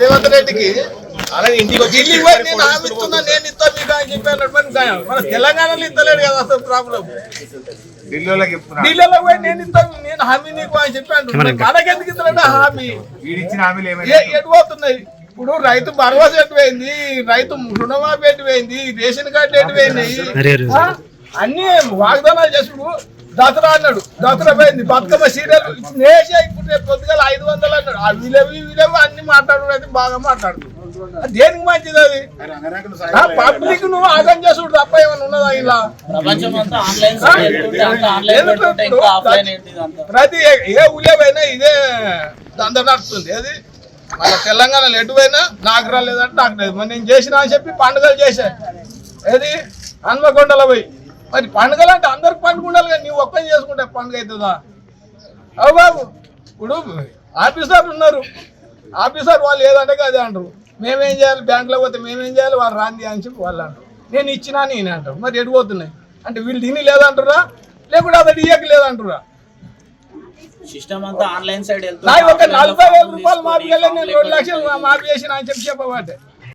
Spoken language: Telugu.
రేవంత్ రెడ్డికి అలాగే ఇంటికి వచ్చి ఇంటికి పోయి నేను హామీ ఇస్తున్నా నేను ఇస్తా మీకు అని. మన తెలంగాణలో ఇస్తలేడు కదా అసలు ప్రాబ్లం. ఢిల్లీలోకి పోయి నేను నేను హామీ నీకు అని చెప్పి అంటున్నాను మనకెందుకు ఇస్తారంటే హామీ? హామీలు ఇప్పుడు రైతు భరోసా ఎటు పోయింది? రైతు రుణమాఫీ ఎటు పోయింది? రేషన్ కార్డు ఎటు పోయినాయి ఆ? అన్ని వాగ్దానాలు చేసుడు దసరా అన్నాడు. దసరా పోయింది. బతుకమ్మ సీరియల్ నేసే ఇప్పుడు రేపు పొద్దుగాల ఐదు వందలు అన్నాడు. ఆ విలేవి విలేవి అన్ని మాట్లాడు అయితే బాగా మాట్లాడు అది దేనికి మంచిది అది? పబ్లిక్ నువ్వు ఆగం చేసుడు తప్ప ఏమైనా ఉన్నదా ఇలా? ప్రతి ఏ- ఉలేవైనా ఇదే దంద నడుస్తుంది. అది మన తెలంగాణలో ఎటు పోయినా నాకు రాలేదంటే నాకు లేదు మరి నేను చేసిన అని చెప్పి పండుగలు చేశా. ఏది? హన్మకొండలో పోయి. మరి పండుగలు అంటే అందరికి పండుగ పండుగ అవుతుందా? అవు బాబు ఇప్పుడు ఆఫీసర్లు ఉన్నారు. ఆఫీసర్ వాళ్ళు ఏదంటే అదే అంటారు. మేమేం చేయాలి? బ్యాంకులో పోతే మేమేం చేయాలి? వాళ్ళు రాంది అని చెప్పి వాళ్ళు అంటారు. నేను ఇచ్చినా నేను అంటారు. మరి ఎటు పోతున్నాయి? అంటే వీళ్ళు తిని లేదంటారా? లేకుంటే అతడు ఇయ్యక లేదంటారా? సిస్టమ్ అంతా ఆన్లైన్ సైడ్ ఒక నలభై వేల రూపాయలు మాఫీ నేను రెండు లక్షలు మాఫీ చేసిన అని చెప్పి చెప్పబట్టే